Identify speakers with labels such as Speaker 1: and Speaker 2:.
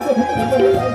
Speaker 1: 아, 잘했다 말이야.